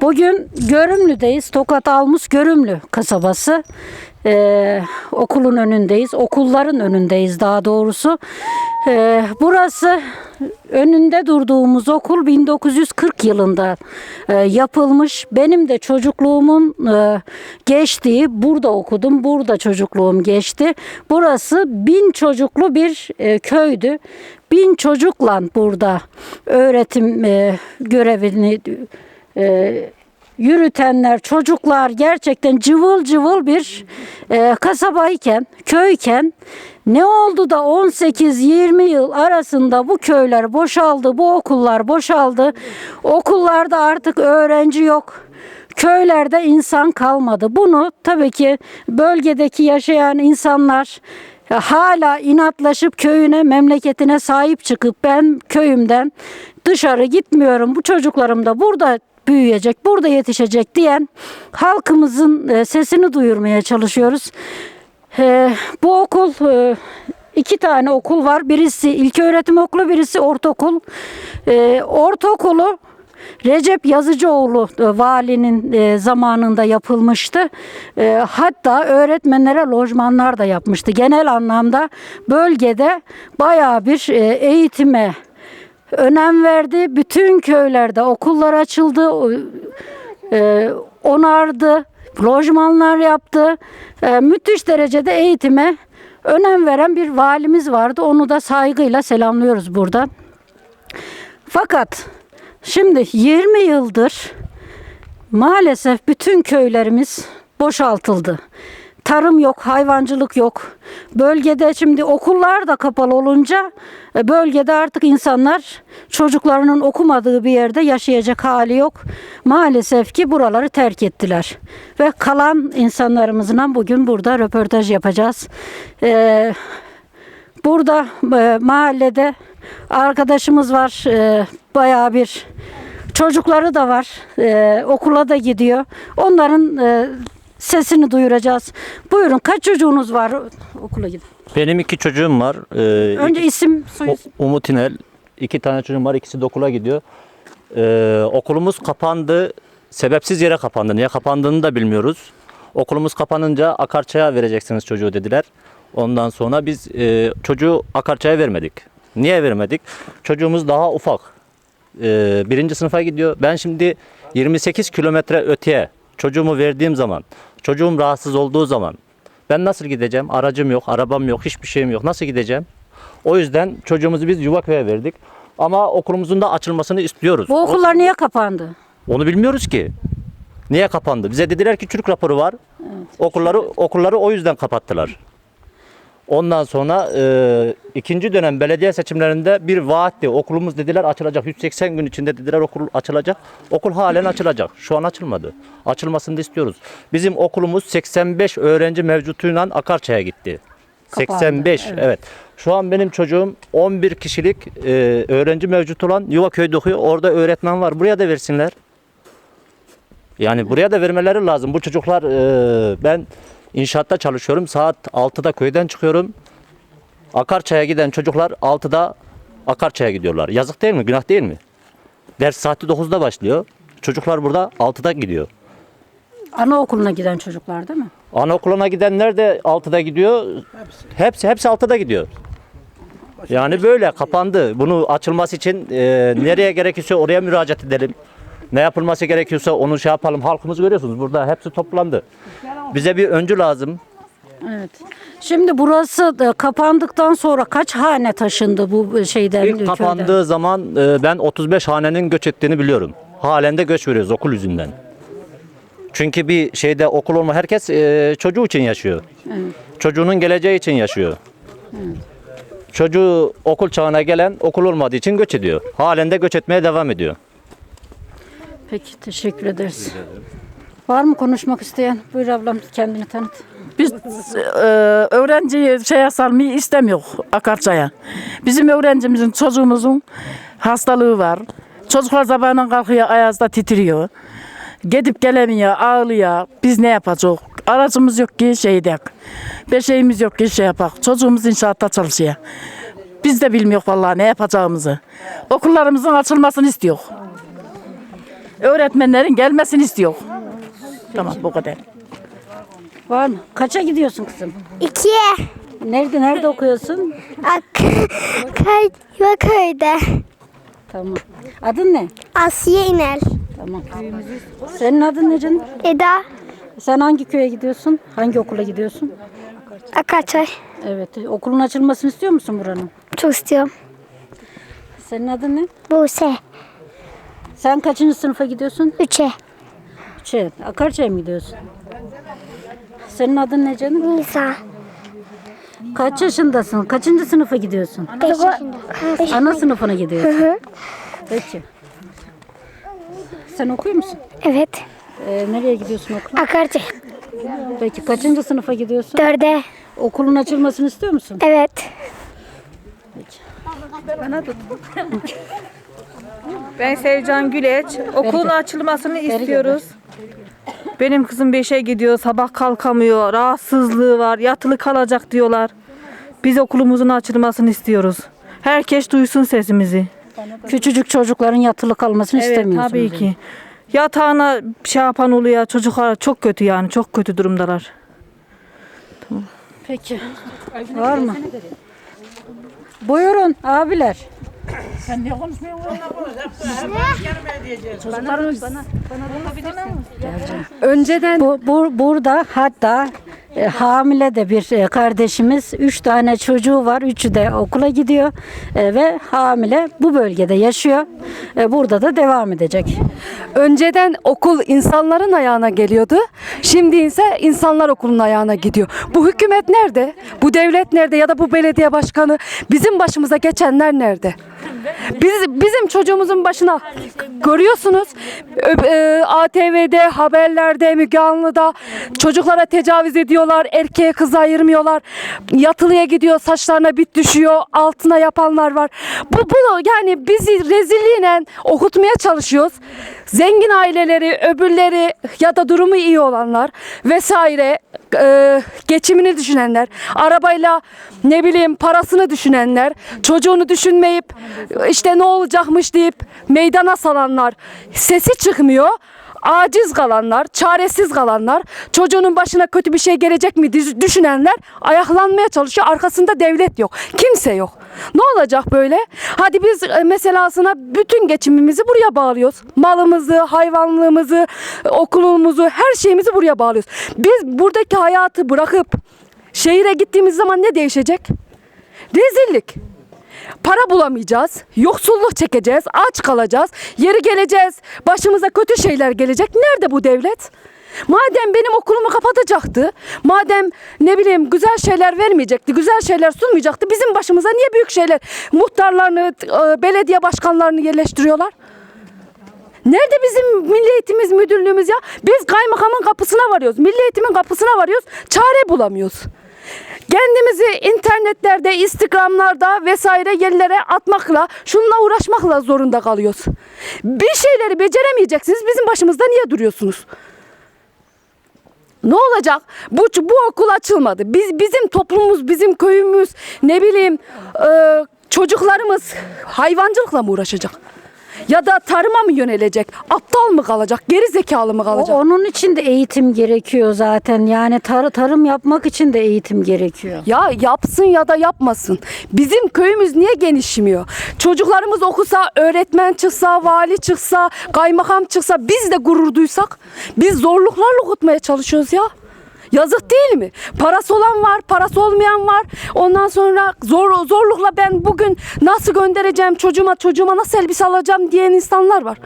Bugün Görümlü'deyiz. Tokat Almus Görümlü kasabası. Ee, okulun önündeyiz. Okulların önündeyiz daha doğrusu. Ee, burası önünde durduğumuz okul 1940 yılında e, yapılmış. Benim de çocukluğumun e, geçtiği burada okudum. Burada çocukluğum geçti. Burası bin çocuklu bir e, köydü. Bin çocukla burada öğretim e, görevini e, yürütenler, çocuklar gerçekten cıvıl cıvıl bir e, kasabayken, köyken ne oldu da 18-20 yıl arasında bu köyler boşaldı, bu okullar boşaldı. Okullarda artık öğrenci yok. Köylerde insan kalmadı. Bunu tabii ki bölgedeki yaşayan insanlar hala inatlaşıp köyüne, memleketine sahip çıkıp ben köyümden dışarı gitmiyorum. Bu çocuklarım da burada büyüyecek, burada yetişecek diyen halkımızın e, sesini duyurmaya çalışıyoruz. E, Bu okul e, iki tane okul var. Birisi ilköğretim okulu, birisi ortaokul. Ortaokulu Recep Yazıcıoğlu valinin zamanında yapılmıştı. Hatta öğretmenlere lojmanlar da yapmıştı. Genel anlamda bölgede bayağı bir eğitime önem verdi. Bütün köylerde okullar açıldı. e, onardı. Lojmanlar yaptı. E, müthiş derecede eğitime önem veren bir valimiz vardı. Onu da saygıyla selamlıyoruz buradan. Fakat şimdi 20 yıldır maalesef bütün köylerimiz boşaltıldı. Tarım yok, hayvancılık yok. Bölgede şimdi okullar da kapalı olunca e, bölgede artık insanlar çocuklarının okumadığı bir yerde yaşayacak hali yok. Maalesef ki buraları terk ettiler. Ve kalan insanlarımızla bugün burada röportaj yapacağız. Ee, Burada e, mahallede arkadaşımız var. E, bayağı bir çocukları da var. E, okula da gidiyor. Onların e, sesini duyuracağız. Buyurun kaç çocuğunuz var okula gidin? Benim iki çocuğum var. Ee, Önce isim soy isim. Umut İnel. İki tane çocuğum var. İkisi de okula gidiyor. Ee, okulumuz kapandı. Sebepsiz yere kapandı. Niye kapandığını da bilmiyoruz. Okulumuz kapanınca Akarçay'a vereceksiniz çocuğu dediler. Ondan sonra biz e, çocuğu Akarçay'a vermedik. Niye vermedik? Çocuğumuz daha ufak. Ee, birinci sınıfa gidiyor. Ben şimdi 28 kilometre öteye çocuğumu verdiğim zaman, çocuğum rahatsız olduğu zaman ben nasıl gideceğim? Aracım yok, arabam yok, hiçbir şeyim yok. Nasıl gideceğim? O yüzden çocuğumuzu biz Yuvaköy'e verdik. Ama okulumuzun da açılmasını istiyoruz. Bu okullar niye kapandı? Onu bilmiyoruz ki. Niye kapandı? Bize dediler ki çürük raporu var. Okulları okulları o yüzden kapattılar. Ondan sonra e, ikinci dönem belediye seçimlerinde bir vaatti. Okulumuz dediler açılacak. 180 gün içinde dediler okul açılacak. Okul halen açılacak. Şu an açılmadı. Açılmasını da istiyoruz. Bizim okulumuz 85 öğrenci mevcutuyla Akarçay'a gitti. Kapandı, 85 evet. evet. Şu an benim çocuğum 11 kişilik e, öğrenci mevcut olan Yuvaköy'de okuyor. Orada öğretmen var. Buraya da versinler. Yani buraya da vermeleri lazım. Bu çocuklar e, ben inşaatta çalışıyorum. Saat 6'da köyden çıkıyorum. Akarçay'a giden çocuklar 6'da Akarçay'a gidiyorlar. Yazık değil mi? Günah değil mi? Ders saati 9'da başlıyor. Çocuklar burada 6'da gidiyor. Anaokuluna giden çocuklar değil mi? Anaokuluna gidenler de 6'da gidiyor. Hepsi hepsi 6'da gidiyor. Yani böyle kapandı. Bunu açılması için e, nereye gerekirse oraya müracaat edelim. Ne yapılması gerekiyorsa onu şey yapalım. Halkımız görüyorsunuz burada hepsi toplandı. Bize bir öncü lazım. Evet. Şimdi burası da kapandıktan sonra kaç hane taşındı bu şeyden? İlk köyden? kapandığı zaman e, ben 35 hanenin göç ettiğini biliyorum. Halen de göç veriyoruz okul yüzünden. Çünkü bir şeyde okul olma herkes e, çocuğu için yaşıyor. Çocuğunun geleceği için yaşıyor. Çocuğu okul çağına gelen okul olmadığı için göç ediyor. Halen de göç etmeye devam ediyor. Peki teşekkür ederiz. Var mı konuşmak isteyen? Buyur ablam kendini tanıt. Biz e, öğrenciyi şeye salmayı istemiyor Akarçay'a. Bizim öğrencimizin çocuğumuzun hastalığı var. Çocuklar sabahından kalkıyor ayazda titriyor. Gidip gelemiyor, ağlıyor. Biz ne yapacağız? Aracımız yok ki şey edek. Bir şeyimiz yok ki şey yapak. Çocuğumuz inşaatta çalışıyor. Biz de bilmiyoruz vallahi ne yapacağımızı. Okullarımızın açılmasını istiyor. öğretmenlerin gelmesini istiyor. Tamam bu kadar. Var mı? Kaça gidiyorsun kızım? İkiye. Nerede nerede okuyorsun? Ak Kaymaköy'de. Tamam. Adın ne? Asiye İnel. Tamam. Senin adın ne canım? Eda Sen hangi köye gidiyorsun? Hangi okula gidiyorsun? Akaçay. Evet. Okulun açılmasını istiyor musun buranın? Çok istiyorum. Senin adın ne? Buse. Sen kaçıncı sınıfa gidiyorsun? Üçe. Şey, Akarçay'a mı gidiyorsun? Senin adın ne canım? Nisa. Kaç yaşındasın? Kaçıncı sınıfa gidiyorsun? Beş yaşında. Beş. Ana sınıfına gidiyorsun. Peki. Sen okuyor musun? Evet. Ee, nereye gidiyorsun okula? Akarçay. Peki kaçıncı sınıfa gidiyorsun? Dörde. Okulun açılmasını istiyor musun? Evet. Ben Sevcan Güleç. Okulun açılmasını istiyoruz. Benim kızım 5'e gidiyor, sabah kalkamıyor, rahatsızlığı var, yatılı kalacak diyorlar. Biz okulumuzun açılmasını istiyoruz. Herkes duysun sesimizi. Küçücük çocukların yatılı kalmasını Evet istemiyorsunuz. tabii yani. ki. Yatağına şey yapan oluyor, çocuklar çok kötü yani, çok kötü durumdalar. Peki. Var mı? Buyurun abiler. Önceden Bu, bu burada hatta e, hamile de bir e, kardeşimiz. Üç tane çocuğu var. Üçü de okula gidiyor E, ve hamile bu bölgede yaşıyor. E, burada da devam edecek. önceden okul insanların ayağına geliyordu. Şimdi ise insanlar okulun ayağına gidiyor. Bu hükümet nerede? Bu devlet nerede ya da bu belediye başkanı bizim başımıza geçenler nerede? Biz bizim çocuğumuzun başına görüyorsunuz e, ATV'de, haberlerde, Müge Anlı'da çocuklara tecavüz ediyorlar, erkeğe kıza ayırmıyorlar. Yatılıya gidiyor, saçlarına bit düşüyor, altına yapanlar var. Bu bunu yani bizi rezilliğine okutmaya çalışıyoruz. Zengin aileleri, öbürleri ya da durumu iyi olanlar vesaire e, geçimini düşünenler, arabayla ne bileyim parasını düşünenler, çocuğunu düşünmeyip işte ne olacakmış deyip meydana salanlar, sesi çıkmıyor. Aciz kalanlar, çaresiz kalanlar, çocuğunun başına kötü bir şey gelecek mi düş- düşünenler ayaklanmaya çalışıyor. Arkasında devlet yok. Kimse yok. Ne olacak böyle? Hadi biz e, meselasına bütün geçimimizi buraya bağlıyoruz. Malımızı, hayvanlığımızı, okulumuzu, her şeyimizi buraya bağlıyoruz. Biz buradaki hayatı bırakıp şehire gittiğimiz zaman ne değişecek? Rezillik. Para bulamayacağız, yoksulluk çekeceğiz, aç kalacağız, yeri geleceğiz, başımıza kötü şeyler gelecek. Nerede bu devlet? Madem benim okulumu kapatacaktı, madem ne bileyim güzel şeyler vermeyecekti, güzel şeyler sunmayacaktı, bizim başımıza niye büyük şeyler, muhtarlarını, e, belediye başkanlarını yerleştiriyorlar? Nerede bizim Milli Eğitimiz Müdürlüğümüz ya? Biz kaymakamın kapısına varıyoruz, Milli Eğitimin kapısına varıyoruz, çare bulamıyoruz. Kendimizi internetlerde, instagramlarda vesaire yerlere atmakla, şununla uğraşmakla zorunda kalıyoruz. Bir şeyleri beceremeyeceksiniz, bizim başımızda niye duruyorsunuz? Ne olacak? Bu, bu okul açılmadı. Biz bizim toplumumuz, bizim köyümüz, ne bileyim e, çocuklarımız hayvancılıkla mı uğraşacak? Ya da tarıma mı yönelecek? Aptal mı kalacak? Geri zekalı mı O, kalacak? onun için de eğitim gerekiyor zaten. Yani tar- tarım yapmak için de eğitim gerekiyor. Ya yapsın ya da yapmasın. Bizim köyümüz niye genişmiyor? Çocuklarımız okusa, öğretmen çıksa, vali çıksa, kaymakam çıksa biz de gurur duysak. Biz zorluklarla okutmaya çalışıyoruz ya. Yazık değil mi? Parası olan var, parası olmayan var. Ondan sonra zor zorlukla ben bugün nasıl göndereceğim çocuğuma, çocuğuma nasıl elbise alacağım diyen insanlar var.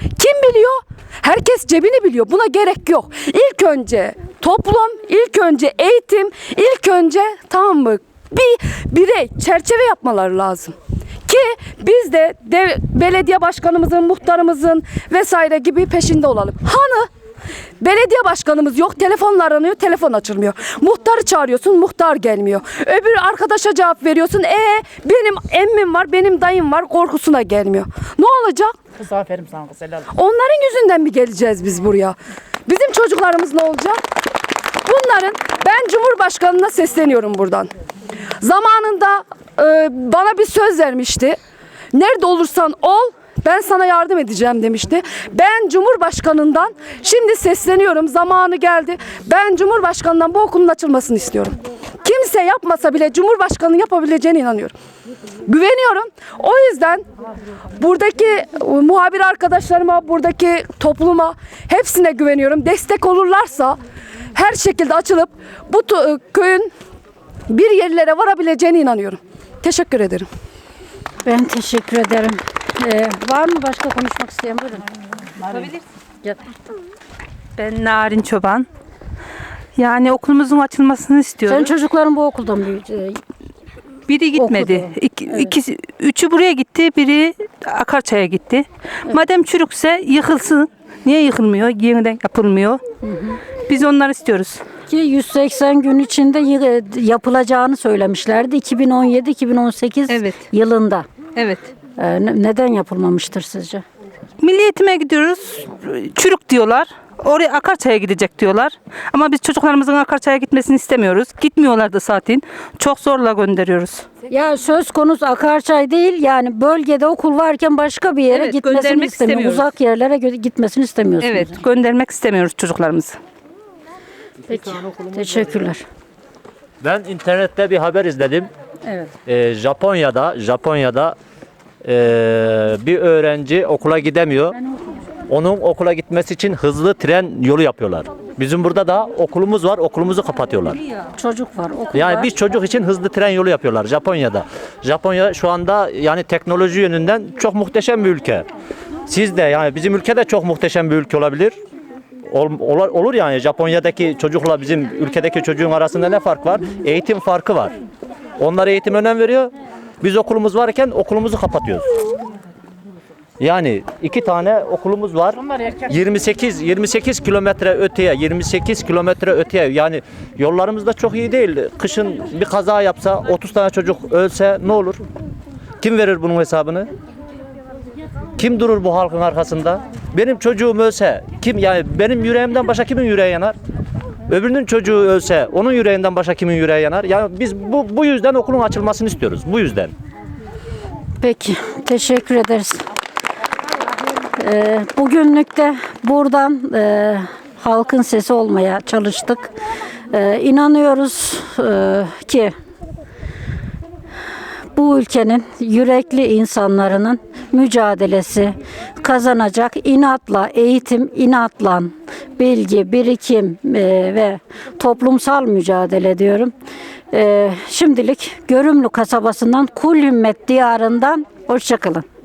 Kim biliyor? Herkes cebini biliyor. Buna gerek yok. İlk önce toplum, ilk önce eğitim, ilk önce tamam mı? Bir birey çerçeve yapmaları lazım. Ki biz de dev- belediye başkanımızın, muhtarımızın vesaire gibi peşinde olalım. Hanı Belediye başkanımız yok. Telefonla aranıyor. Telefon açılmıyor. Muhtarı çağırıyorsun. Muhtar gelmiyor. Öbür arkadaşa cevap veriyorsun. E benim emmim var. Benim dayım var. Korkusuna gelmiyor. Ne olacak? Kız aferin sana kız helal. Onların yüzünden mi geleceğiz biz buraya? Bizim çocuklarımız ne olacak? Bunların ben Cumhurbaşkanına sesleniyorum buradan. Zamanında e, bana bir söz vermişti. Nerede olursan ol Ben sana yardım edeceğim demişti. Ben Cumhurbaşkanından şimdi sesleniyorum. Zamanı geldi. Ben Cumhurbaşkanından bu okulun açılmasını istiyorum. Kimse yapmasa bile Cumhurbaşkanı yapabileceğine inanıyorum. Güveniyorum. O yüzden buradaki e, muhabir arkadaşlarıma, buradaki topluma hepsine güveniyorum. Destek olurlarsa her şekilde açılıp bu to- köyün bir yerlere varabileceğine inanıyorum. Teşekkür ederim. Ben teşekkür ederim. Ee, var mı başka konuşmak isteyen? Buyurun. Gel. Ben Narin Çoban. Yani okulumuzun açılmasını istiyorum. Senin çocukların bu okulda mı büyüdü? biri gitmedi. okudu. İki, ikisi, üçü buraya gitti, biri Akarçay'a gitti. Madem çürükse yıkılsın. Niye yıkılmıyor? Yeniden yapılmıyor. Biz onları istiyoruz. Ki 180 gün içinde yı- yapılacağını söylemişlerdi. 2017-2018 Evet. yılında. Evet. Ee, ne- neden yapılmamıştır sizce? Milli eğitime gidiyoruz. Çürük diyorlar. Oraya Akarçay'a gidecek diyorlar. Ama biz çocuklarımızın Akarçay'a gitmesini istemiyoruz. Gitmiyorlar da zaten. Çok zorla gönderiyoruz. Ya söz konusu Akarçay değil yani bölgede okul varken başka bir yere Evet, gitmesini göndermek istemiyor. istemiyoruz. Uzak yerlere gö- gitmesini istemiyorsunuz. Evet, göndermek istemiyoruz çocuklarımızı. Peki. Teşekkürler. Ben internette bir haber izledim. Evet. Ee, Japonya'da Japonya'da ee, bir öğrenci okula gidemiyor. Onun okula gitmesi için hızlı tren yolu yapıyorlar. Bizim burada da okulumuz var, okulumuzu kapatıyorlar. Çocuk var. Okul Yani var. bir çocuk için hızlı tren yolu yapıyorlar Japonya'da. Japonya şu anda yani teknoloji yönünden çok muhteşem bir ülke. Siz de yani bizim ülke de çok muhteşem bir ülke olabilir. Ol- ola- olur yani Japonya'daki çocukla bizim ülkedeki çocuğun arasında ne fark var? Eğitim farkı var. Onlar eğitim önem veriyor. Biz okulumuz varken okulumuzu kapatıyoruz. Yani iki tane okulumuz var. 28 28 kilometre öteye, 28 kilometre öteye. Yani yollarımız da çok iyi değil. Kışın bir kaza yapsa, 30 tane çocuk ölse ne olur? Kim verir bunun hesabını? Kim durur bu halkın arkasında? Benim çocuğum ölse, kim yani benim yüreğimden başka kimin yüreği yanar? Öbürünün çocuğu ölse, onun yüreğinden başka kimin yüreği yanar? Yani biz bu bu yüzden okulun açılmasını istiyoruz. Bu yüzden. Peki. Teşekkür ederiz. Ee, bugünlük de buradan e, halkın sesi olmaya çalıştık. Ee, inanıyoruz e, ki bu ülkenin yürekli insanların mücadelesi kazanacak inatla, eğitim inatla, bilgi, birikim e, ve toplumsal mücadele diyorum. E, şimdilik Görümlü kasabasından Kul diyarından hoşçakalın.